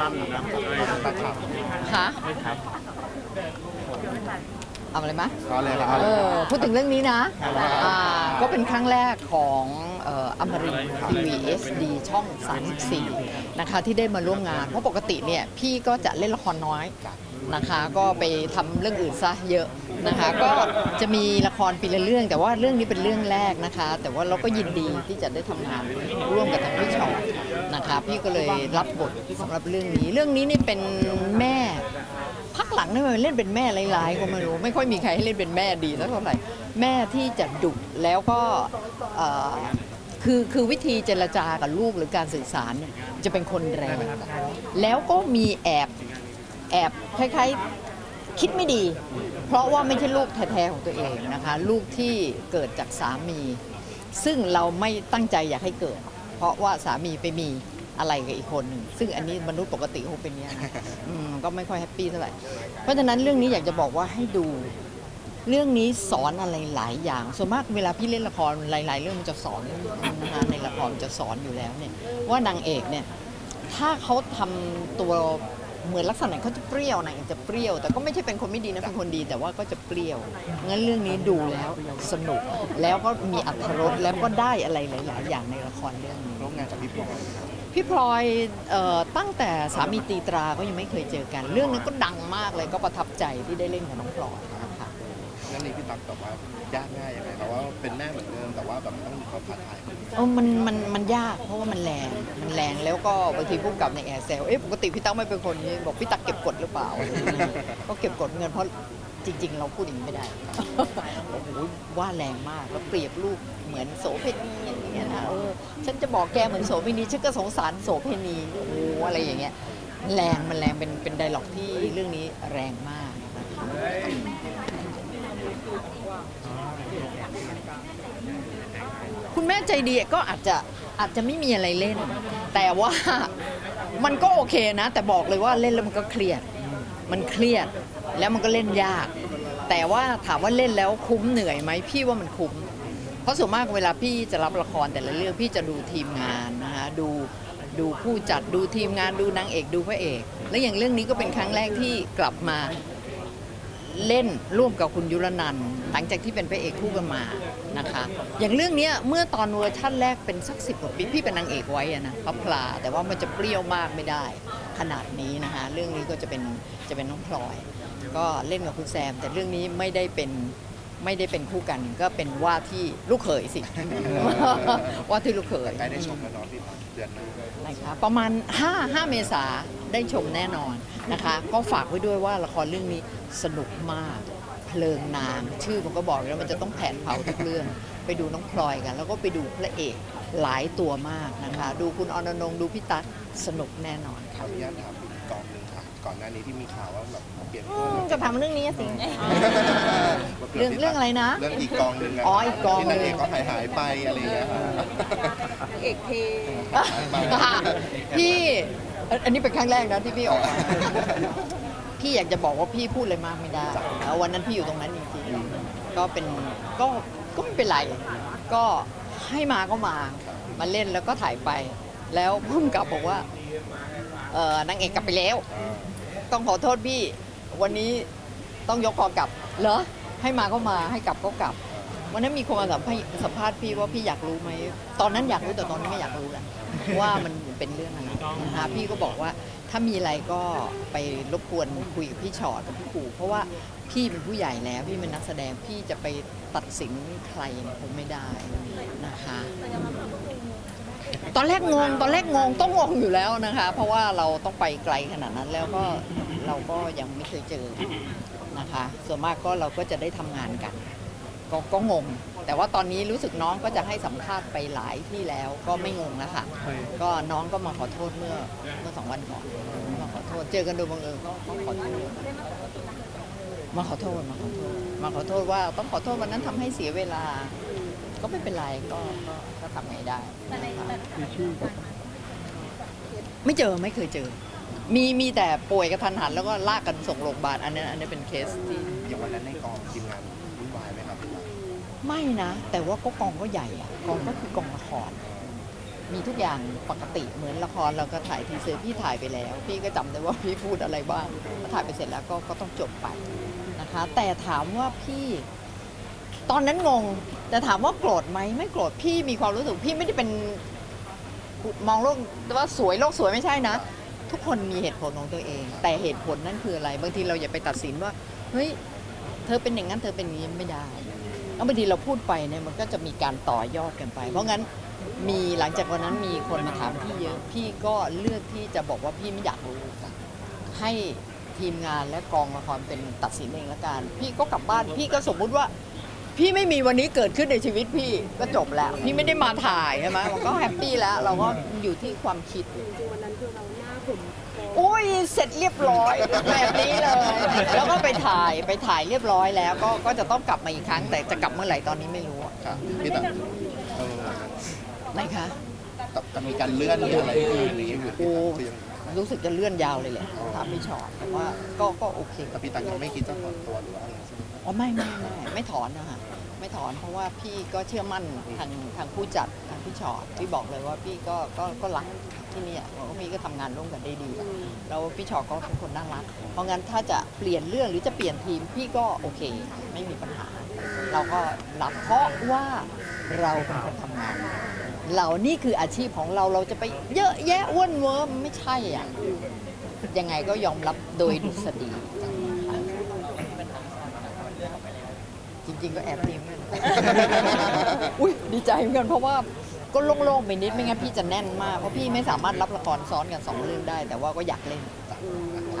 ลั่นนะตาขาวคะไม่ครับเอาอะไรมะก็เลยครับเออพูดถึงเรื่องนี้นะอ่าก็เป็นครั้งแรกของเอ่ออมรินทีวีเอสดีช่อง 34 นะคะ ที่ได้มาร่วมงาน เพราะปกติเนี่ย พี่ก็จะเล่นละครน้อยนะคะ ก็ไปทำเรื่องอื่นซะเยอะ นะคะ ก็จะมีละครปีละเรื่อง แต่ว่าเรื่องนี้เป็นเรื่องแรกนะคะ แต่ว่าเราก็ยินดีที่จะได้ทำงานร่วมกับทางพี่ชอตนะคะ พี่ก็เลยรับบทสำหรับเรื่องนี้ เรื่องนี้นี่เป็นแม่ พักหลังนี่มันเล่นเป็นแม่หลายๆก็ไม่รู้ ไม่ค่อยมีใครให้เล่นเป็นแม่ดีสักเท่าไหร่แม่ที่จะดุแล้วก็เอ่อคือคือวิธีเจรจากับลูกหรือการสื่อสารเนี่ยจะเป็นคนแรง แล้วก็มีแอบแอบคล้ายๆ คิดไม่ดี เพราะว่าไม่ใช่ลูกแท้ๆของตัวเองนะคะ ลูกที่เกิดจากสามี ซึ่งเราไม่ตั้งใจอยากให้เกิด เพราะว่าสามีไปมีอะไรกับอีกคนหนึ่งซึ่งอันนี้มนุษย์ปกติคงเป็นอย่างนี้ยนะอืมก็ไม่ค่อยแฮปปี้เท่าไหร่เพราะฉะนั้นเรื่องนี้อยากจะบอกว่าให้ดู เรื่องนี้สอนอะไรหลายอย่าง ส่วนมากเวลาพี่เล่นละครหลาย ๆ เรื่องมันจะสอนนะคะในละครจะสอนอยู่แล้วเนี่ยว่านางเอกเนี่ย ถ้าเขาทำตัว เหมือนลักษณะเขาจะเปรี้ยวนางเอกจะเปรี้ยว แต่ก็ไม่ใช่เป็นคนไม่ดีนะเป็นคนดีแต่ว่าก็จะเปรี้ยว งั้นเรื่องนี้ดูแล้วสนุกแล้วก็มีอรรถรสแล้วก็ได้อะไรหลาย ๆ อย่างในละครเรื่องนี้ร่วมงานกับพี่พลอยพี่พลอยเอ่อตั้งแต่สามีตีตราก็ยังไม่เคยเจอกัน เรื่องนั้นก็ดังมากเลยก็ประทับใจที่ได้เล่นกับน้องพลอย พี่ตั๊กแบบว่ายากง่ายยังไงแต่ว่าเป็นแม่เหมือนเดิมแต่ว่าแบบต้องมีความท้าทายเออมันมันมันยากเพราะว่ามันแรงมันแรงแล้วก็บางทีผู้กำกับในแอร์เซลเอ๊ะปกติพี่ตั๊กไม่เป็นคนนี้บอกพี่ตั๊กเก็บกดหรือเปล่า ก็เก็บกดเงินเพราะจริง ๆ เราพูดอย่างนี้ไม่ได้ โอ้โหว่าแรงมากแล้วเปรียบลูกเหมือนโสเพณีอย่างเงี้ยนะเออฉันจะบอกแกเหมือนโสเพณีฉันก็สงสารโสเพณีโอ้โหอะไรอย่างเงี้ยแรงมันแรงเป็นเป็นไดร็อกที่เรื่องนี้แรงมากนะคะ คุณแม่ใจดีก็อาจจะอาจจะไม่มีอะไรเล่น แต่ว่ามันก็โอเคนะ แต่บอกเลยว่าเล่นแล้วมันก็เครียด มันเครียดแล้วมันก็เล่นยาก แต่ว่าถามว่าเล่นแล้วคุ้มเหนื่อยไหมพี่ว่ามันคุ้ม เพราะส่วนมากเวลาพี่จะรับละครแต่ละเรื่องพี่จะดูทีมงานนะคะดูดูผู้จัดดูทีมงานดูนางเอกดูพระเอก และอย่างเรื่องนี้ก็เป็นครั้งแรกที่กลับมา เล่นร่วมกับคุณยุรนันท์หลังจากที่เป็นพระเอกคู่กันมานะคะ อย่างเรื่องเนี้ยเมื่อตอนเวอร์ชั่นแรกเป็นสักสิบกว่าปีพี่เป็นนางเอกไว้อะนะพระพลาแต่ว่ามันจะเปรี้ยวมากไม่ได้ ขนาดนี้นะคะ เรื่องนี้ก็จะเป็นจะเป็นน้องพลอย ก็เล่นกับคุณแซม แต่เรื่องนี้ไม่ได้เป็นไม่ได้เป็นคู่กันก็เป็นว่าที่ลูกเขยสิ ว่าที่ลูกเขย ใกล้ได้ชมแล้วเนาะพี่ตั๊กเดือนหน้านะคะประมาณ 5 5 เมษาได้ชมแน่นอนนะคะ ก็ฝากไว้ด้วยว่าละครเรื่องนี้ สนุกมาก เพลิงนางชื่อมันก็บอกอยู่แล้วมันจะต้องแผนเผาทุกเรื่อง ไปดูน้องพลอยกัน แล้วก็ไปดูพระเอกหลายตัวมากนะคะ ดูคุณออนนงดูพี่ตั๊กสนุกแน่นอนขออนุญาตถามอีกกองหนึ่งค่ะก่อนหน้านี้ที่มีข่าวว่าแบบเปลี่ยนอืมจะทำเรื่องนี้สิเรื่องเรื่องอะไรนะเรื่องอีกกองหนึ่งะอ๋ออีกกองหนึ่งที่นางเอกก็หายหายๆไปอะไรอย่างเงี้ยค่ะ เอกเท พี่อันอันนี้เป็นครั้งแรกนะที่พี่ออกมา พี่อยากจะบอกว่าพี่พูดอะไรมากไม่ได้แล้ววันนั้นพี่อยู่ตรงนั้นจริงๆก็เป็นก็ก็ไม่เป็นไร ก็ให้มาก็มามาเล่นแล้วก็ถ่ายไป แล้วพุ่มกับบอกว่าเออนางเอกกลับไปแล้ว ต้องขอโทษพี่ วันนี้ต้องยกคอกลับเหรอให้มาก็มาให้กลับก็กลับวันนั้นมีคนมาสัมภาษณ์สัมภาษณ์พี่ว่าพี่อยากรู้ไหมตอนนั้นอยากรู้แต่ตอนนี้ไม่อยากรู้แล้วว่ามันเป็นเรื่องอะไรนะคะพี่ก็บอกว่า ถ้ามีอะไรก็ไปรบกวนคุยกับพี่ชอตกับพี่ปู่เพราะว่าพี่เป็นผู้ใหญ่แล้วพี่เป็นนักแสดงพี่จะไปตัดสินใครคงไม่ได้นะคะ ตอนแรกงงตอนแรกงงต้องงงอยู่แล้วนะคะ เพราะว่าเราต้องไปไกลขนาดนั้นแล้วก็เราก็ยังไม่เคยเจอนะคะ ส่วนมากก็เราก็จะได้ทำงานกัน ก็ก็งง แต่ว่าตอนนี้รู้สึกน้องก็จะให้สัมภาษณ์ไปหลายที่แล้วก็ไม่งงแล้วค่ะ ก็น้องก็มาขอโทษเมื่อเมื่อสองวันก่อนมาขอโทษเจอกันโดยบังเอิญก็ก็ขอโทษมาขอโทษมาขอโทษมาขอโทษว่าต้องขอโทษวันนั้นทำให้เสียเวลา ก็ไม่เป็นไรก็ก็ก็ทำไงได้นะคะไม่เจอไม่เคยเจอ มีมีแต่ป่วยกระทันหันแล้วก็ลากกันส่งโรงพยาบาลอันนี้นอันนี้เป็นเคสที่อย่างวันนั้นในกองทีมงานวุ่นวาย ไม่นะ แต่ว่าก็กองก็ใหญ่อะกองก็คือกองละคร มีทุกอย่างปกติเหมือนละครเราก็ถ่ายทีเซอร์พี่ถ่ายไปแล้ว พี่ก็จำได้ว่าพี่พูดอะไรบ้างพอถ่ายไปเสร็จแล้วก็ก็ต้องจบไปนะคะ แต่ถามว่าพี่ตอนนั้นงงแต่ถามว่าโกรธไหมไม่โกรธพี่มีความรู้สึกพี่ไม่ได้เป็นมองโลกว่าสวยโลกสวยไม่ใช่นะ ทุกคนมีเหตุผลของตัวเอง แต่เหตุผลนั่นคืออะไร บางทีเราอย่าไปตัดสินว่าเฮ้ยเธอเป็นอย่างนั้นเธอเป็นอย่างนี้ไม่ได้ แล้วบางทีเราพูดไปเนี่ยมันก็จะมีการต่อยอดกันไป เพราะงั้นมีหลังจากวันนั้นมีคนมาถามพี่เยอะ พี่ก็เลือกที่จะบอกว่าพี่ไม่อยากรู้ให้ทีมงานและกองละครเป็นตัดสินเองละกัน พี่ก็กลับบ้าน พี่ก็สมมุติว่า พี่ไม่มีวันนี้เกิดขึ้นในชีวิตพี่ก็จบแล้ว พี่ไม่ได้มาถ่ายใช่ไหมมันก็แฮปปี้แล้ว เราก็อยู่ที่ความคิดจริงๆวันนั้นคือเราหน้าผมโตโอ้ยเสร็จเรียบร้อยแบบนี้เลย แล้วก็ไปถ่ายไปถ่ายเรียบร้อยแล้ว ก็ก็จะต้องกลับมาอีกครั้ง แต่จะกลับเมื่อไหร่ตอนนี้ไม่รู้อะค่ะพี่ตั๊กเออไหนคะแต่แต่มีการเลื่อนหรืออะไรอย่างนี้อยู่โอ้พี่ตั๊กคือยังรู้สึกจะเลื่อนยาวเลยแหละถามพี่ชอตแต่ว่าก็ก็โอเคแต่พี่ตั๊กยังไม่คิดจะถอนตัวหรือว่าอะไรใช่ไหม อ๋อไม่ไม่ไม่ไม่ถอนนะคะไม่ถอนเพราะว่าพี่ก็เชื่อมั่นทางทางผู้จัดทางพี่ชอตพี่บอกเลยว่าพี่ก็ก็ก็รักที่เนี่ยเพราะว่าพี่ก็ทำงานร่วมกันได้ดีแล้วพี่ชอก็เป็นคนน่ารัก เพราะงั้นถ้าจะเปลี่ยนเรื่องหรือจะเปลี่ยนทีมพี่ก็โอเค ไม่มีปัญหา เราก็รับเพราะว่าเราเป็นคนทำงาน เรานี่คืออาชีพของเราเราจะไปเยอะแยะอ้วนเวิร์มไม่ใช่อะยังไงก็ยอมรับโดยดุษฎี จริง ๆ ก็แอบดีเหมือนกัน อุ้ยดีใจเหมือนกันเพราะว่าก็โล่งๆไปนิดไม่งั้นพี่จะแน่นมากเพราะพี่ไม่สามารถรับละครซ้อนกันสองเรื่องได้ แต่ว่าก็อยากเล่นอะ